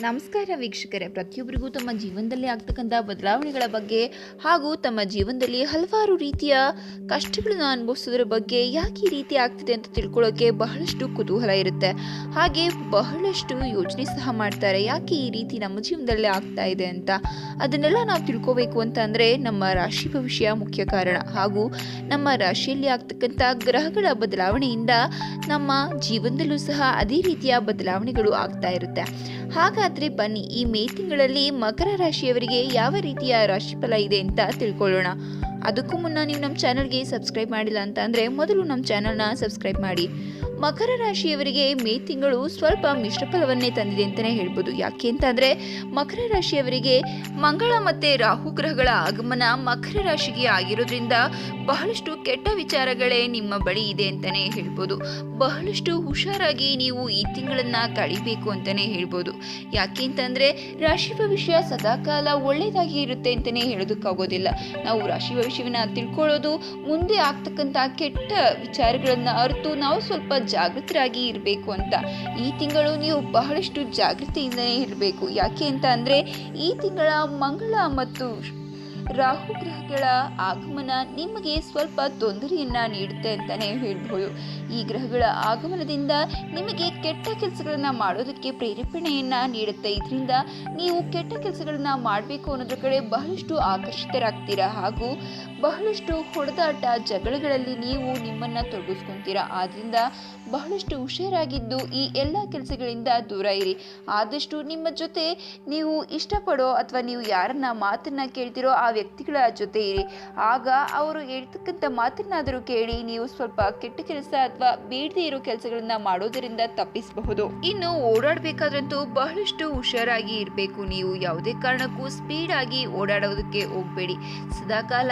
ನಮಸ್ಕಾರ ವೀಕ್ಷಕರೇ. ಪ್ರತಿಯೊಬ್ಬರಿಗೂ ತಮ್ಮ ಜೀವನದಲ್ಲಿ ಆಗ್ತಕ್ಕಂಥ ಬದಲಾವಣೆಗಳ ಬಗ್ಗೆ ಹಾಗೂ ತಮ್ಮ ಜೀವನದಲ್ಲಿ ಹಲವಾರು ರೀತಿಯ ಕಷ್ಟಗಳನ್ನು ಅನುಭವಿಸೋದ್ರ ಬಗ್ಗೆ ಯಾಕೆ ಈ ರೀತಿ ಆಗ್ತಿದೆ ಅಂತ ತಿಳ್ಕೊಳ್ಳೋಕೆ ಬಹಳಷ್ಟು ಕುತೂಹಲ ಇರುತ್ತೆ. ಹಾಗೆ ಬಹಳಷ್ಟು ಯೋಚನೆ ಸಹ ಮಾಡ್ತಾರೆ. ಯಾಕೆ ಈ ರೀತಿ ನಮ್ಮ ಜೀವನದಲ್ಲಿ ಆಗ್ತಾ ಇದೆ ಅಂತ? ಅದನ್ನೆಲ್ಲ ನಾವು ತಿಳ್ಕೋಬೇಕು ಅಂತ ನಮ್ಮ ರಾಶಿ ಭವಿಷ್ಯ ಮುಖ್ಯ ಕಾರಣ. ಹಾಗೂ ನಮ್ಮ ರಾಶಿಯಲ್ಲಿ ಆಗ್ತಕ್ಕಂಥ ಗ್ರಹಗಳ ಬದಲಾವಣೆಯಿಂದ ನಮ್ಮ ಜೀವನದಲ್ಲೂ ಸಹ ಅದೇ ರೀತಿಯ ಬದಲಾವಣೆಗಳು ಆಗ್ತಾ ಇರುತ್ತೆ. ಹಾಗಾದ್ರೆ ಬನ್ನಿ. ಈ ಮೇ ತಿಂಗಳಲ್ಲಿ ಮಕರ ರಾಶಿಯವರಿಗೆ ಯಾವ ರೀತಿಯ ರಾಶಿಫಲ ಇದೆ ಅಂತ ತಿಳ್ಕೊಳ್ಳೋಣ. ಅದಕ್ಕೂ ಮುನ್ನ ನೀವು ನಮ್ಮ ಚಾನಲ್ಗೆ ಸಬ್ಸ್ಕ್ರೈಬ್ ಮಾಡಿಲ್ಲ ಅಂತ ಅಂದರೆ ಮೊದಲು ನಮ್ಮ ಚಾನಲ್ನ ಸಬ್ಸ್ಕ್ರೈಬ್ ಮಾಡಿ. ಮಕರ ರಾಶಿಯವರಿಗೆ ಮೇ ತಿಂಗಳು ಸ್ವಲ್ಪ ಮಿಶ್ರ ಫಲವನ್ನೇ ತಂದಿದೆ ಅಂತಲೇ ಹೇಳ್ಬೋದು. ಯಾಕೆ ಅಂತಂದರೆ ಮಕರ ರಾಶಿಯವರಿಗೆ ಮಂಗಳ ಮತ್ತು ರಾಹು ಗ್ರಹಗಳ ಆಗಮನ ಮಕರ ರಾಶಿಗೆ ಆಗಿರೋದ್ರಿಂದ ಬಹಳಷ್ಟು ಕೆಟ್ಟ ವಿಚಾರಗಳೇ ನಿಮ್ಮ ಬಳಿ ಇದೆ ಅಂತಲೇ ಹೇಳ್ಬೋದು. ಬಹಳಷ್ಟು ಹುಷಾರಾಗಿ ನೀವು ಈ ತಿಂಗಳನ್ನು ಕಳಿಬೇಕು ಅಂತಲೇ ಹೇಳ್ಬೋದು. ಯಾಕೆ ಅಂತಂದರೆ ರಾಶಿ ಭವಿಷ್ಯ ಸದಾಕಾಲ ಒಳ್ಳೆಯದಾಗಿ ಇರುತ್ತೆ ಅಂತಲೇ ಹೇಳೋದಕ್ಕಾಗೋದಿಲ್ಲ. ನಾವು ರಾಶಿ ಭವಿಷ್ಯವನ್ನು ತಿಳ್ಕೊಳ್ಳೋದು ಮುಂದೆ ಆಗ್ತಕ್ಕಂಥ ಕೆಟ್ಟ ವಿಚಾರಗಳನ್ನು ಅರ್ತು ನಾವು ಸ್ವಲ್ಪ ಜಾಗೃತರಾಗಿ ಇರಬೇಕು ಅಂತ. ಈ ತಿಂಗಳು ನೀವು ಬಹಳಷ್ಟು ಜಾಗೃತಿಯಿಂದನೇ ಇರಬೇಕು. ಯಾಕೆ ಅಂತ ಅಂದರೆ ಈ ತಿಂಗಳ ಮಂಗಳ ಮತ್ತು ರಾಹು ಗ್ರಹಗಳ ಆಗಮನ ನಿಮಗೆ ಸ್ವಲ್ಪ ತೊಂದರೆಯನ್ನ ನೀಡುತ್ತೆ ಅಂತಾನೆ ಹೇಳ್ಬೋದು. ಈ ಗ್ರಹಗಳ ಆಗಮನದಿಂದ ನಿಮಗೆ ಕೆಟ್ಟ ಕೆಲಸಗಳನ್ನ ಮಾಡೋದಕ್ಕೆ ಪ್ರೇರೇಪಣೆಯನ್ನ ನೀಡುತ್ತೆ. ಇದರಿಂದ ನೀವು ಕೆಟ್ಟ ಕೆಲಸಗಳನ್ನ ಮಾಡಬೇಕು ಅನ್ನೋದ್ರ ಕಡೆ ಬಹಳಷ್ಟು ಆಕರ್ಷಿತರಾಗ್ತೀರಾ? ಹಾಗೂ ಬಹಳಷ್ಟು ಹೊಡೆದಾಟ ಜಗಳಗಳಲ್ಲಿ ನೀವು ನಿಮ್ಮನ್ನ ತೊಡಗಿಸ್ಕೊಂತೀರಾ? ಆದ್ರಿಂದ ಬಹಳಷ್ಟು ಹುಷಾರಾಗಿದ್ದು ಈ ಎಲ್ಲ ಕೆಲಸಗಳಿಂದ ದೂರ ಇರಿ. ಆದಷ್ಟು ನಿಮ್ಮ ಜೊತೆ ನೀವು ಇಷ್ಟಪಡೋ ಅಥವಾ ನೀವು ಯಾರನ್ನ ಮಾತನ್ನ ಕೇಳ್ತಿರೋ ಆ ವ್ಯಕ್ತಿಗಳ ಜೊತೆ ಇರಿ. ಆಗ ಅವರು ಹೇಳ್ತಕ್ಕಂಥ ಮಾತನ್ನಾದರೂ ಕೇಳಿ, ನೀವು ಸ್ವಲ್ಪ ಕೆಟ್ಟ ಕೆಲಸ ಅಥವಾ ಬೇಡದೇ ಇರೋ ಕೆಲಸಗಳನ್ನ ಮಾಡೋದರಿಂದ ತಪ್ಪಿಸಬಹುದು. ಇನ್ನು ಓಡಾಡಬೇಕಾದ್ರಂತೂ ಬಹಳಷ್ಟು ಹುಷಾರಾಗಿ ಇರಬೇಕು. ನೀವು ಯಾವುದೇ ಕಾರಣಕ್ಕೂ ಸ್ಪೀಡ್ ಆಗಿ ಓಡಾಡೋದಕ್ಕೆ ಹೋಗಬೇಡಿ. ಸದಾಕಾಲ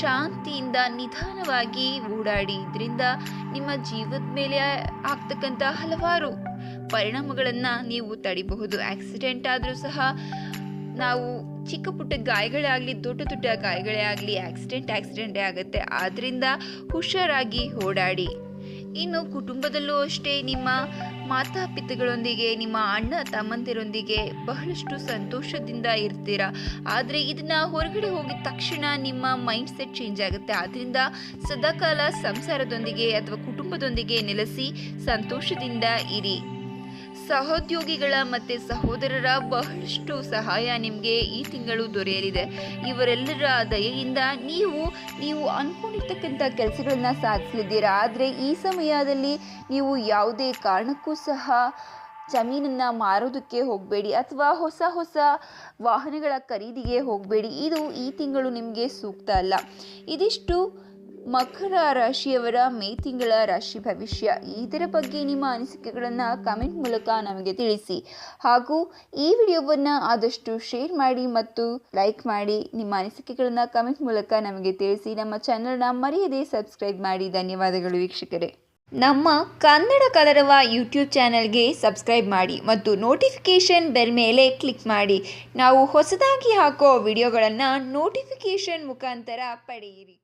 ಶಾಂತಿಯಿಂದ ನಿಧಾನವಾಗಿ ಓಡಾಡಿ, ಇದರಿಂದ ನಿಮ್ಮ ಜೀವದ ಮೇಲೆ ಆಗ್ತಕ್ಕಂಥ ಹಲವಾರು ಪರಿಣಾಮಗಳನ್ನು ನೀವು ತಡಿಬಹುದು. ಆಕ್ಸಿಡೆಂಟ್ ಆದರೂ ಸಹ ನಾವು ಚಿಕ್ಕ ಪುಟ್ಟ ಗಾಯಗಳೇ ಆಗಲಿ, ದೊಡ್ಡ ದೊಡ್ಡ ಗಾಯಗಳೇ ಆಗಲಿ ಆಕ್ಸಿಡೆಂಟ್ ಆಕ್ಸಿಡೆಂಟೇ ಆಗುತ್ತೆ. ಆದ್ದರಿಂದ ಹುಷಾರಾಗಿ ಓಡಾಡಿ. ಇನ್ನು ಕುಟುಂಬದಲ್ಲೂ ಅಷ್ಟೇ ನಿಮ್ಮ ಮಾತಾಪಿತಗಳೊಂದಿಗೆ, ನಿಮ್ಮ ಅಣ್ಣ, ತಮ್ಮಂದಿರೊಂದಿಗೆ ಬಹಳಷ್ಟು ಸಂತೋಷದಿಂದ ಇರ್ತೀರ? ಆದರೆ ಇದನ್ನು ಹೊರಗಡೆ ಹೋಗಿದ ತಕ್ಷಣ ನಿಮ್ಮ ಮೈಂಡ್ ಸೆಟ್ ಚೇಂಜ್ ಆಗುತ್ತೆ. ಆದ್ದರಿಂದ ಸದಾಕಾಲ ಸಂಸಾರದೊಂದಿಗೆ ಅಥವಾ ಕುಟುಂಬದೊಂದಿಗೆ ನೆಲೆಸಿ ಸಂತೋಷದಿಂದ ಇರಿ. ಸಹೋದ್ಯೋಗಿಗಳ ಮತ್ತು ಸಹೋದರರ ಬಹಳಷ್ಟು ಸಹಾಯ ನಿಮಗೆ ಈ ತಿಂಗಳು ದೊರೆಯಲಿದೆ. ಇವರೆಲ್ಲರ ದಯೆಯಿಂದ ನೀವು ನೀವು ಅನ್ಕೊಂಡಿರ್ತಕ್ಕಂಥ ಕೆಲಸಗಳನ್ನ ಸಾಧಿಸಲಿದ್ದೀರಾ? ಆದರೆ ಈ ಸಮಯದಲ್ಲಿ ನೀವು ಯಾವುದೇ ಕಾರಣಕ್ಕೂ ಸಹ ಜಮೀನನ್ನು ಮಾರೋದಕ್ಕೆ ಹೋಗಬೇಡಿ ಅಥವಾ ಹೊಸ ಹೊಸ ವಾಹನಗಳ ಖರೀದಿಗೆ ಹೋಗಬೇಡಿ. ಇದು ಈ ತಿಂಗಳು ನಿಮಗೆ ಸೂಕ್ತ ಅಲ್ಲ. ಇದಿಷ್ಟು ಮಕರ ರಾಶಿಯವರ ಮೇ ತಿಂಗಳ ರಾಶಿ ಭವಿಷ್ಯ. ಇದರ ಬಗ್ಗೆ ನಿಮ್ಮ ಅನಿಸಿಕೆಗಳನ್ನು ಕಮೆಂಟ್ ಮೂಲಕ ನಮಗೆ ತಿಳಿಸಿ. ಹಾಗೂ ಈ ವಿಡಿಯೋವನ್ನು ಆದಷ್ಟು ಶೇರ್ ಮಾಡಿ ಮತ್ತು ಲೈಕ್ ಮಾಡಿ ನಿಮ್ಮ ಅನಿಸಿಕೆಗಳನ್ನು ಕಮೆಂಟ್ ಮೂಲಕ ನಮಗೆ ತಿಳಿಸಿ. ನಮ್ಮ ಚಾನಲ್ನ ಮರೆಯದೆ ಸಬ್ಸ್ಕ್ರೈಬ್ ಮಾಡಿ. ಧನ್ಯವಾದಗಳು ವೀಕ್ಷಕರೇ. ನಮ್ಮ ಕನ್ನಡ ಕಲರವ ಯೂಟ್ಯೂಬ್ ಚಾನಲ್ಗೆ ಸಬ್ಸ್ಕ್ರೈಬ್ ಮಾಡಿ ಮತ್ತು ನೋಟಿಫಿಕೇಷನ್ ಬೆಲ್ ಮೇಲೆ ಕ್ಲಿಕ್ ಮಾಡಿ. ನಾವು ಹೊಸದಾಗಿ ಹಾಕೋ ವಿಡಿಯೋಗಳನ್ನು ನೋಟಿಫಿಕೇಷನ್ ಮುಖಾಂತರ ಪಡೆಯಿರಿ.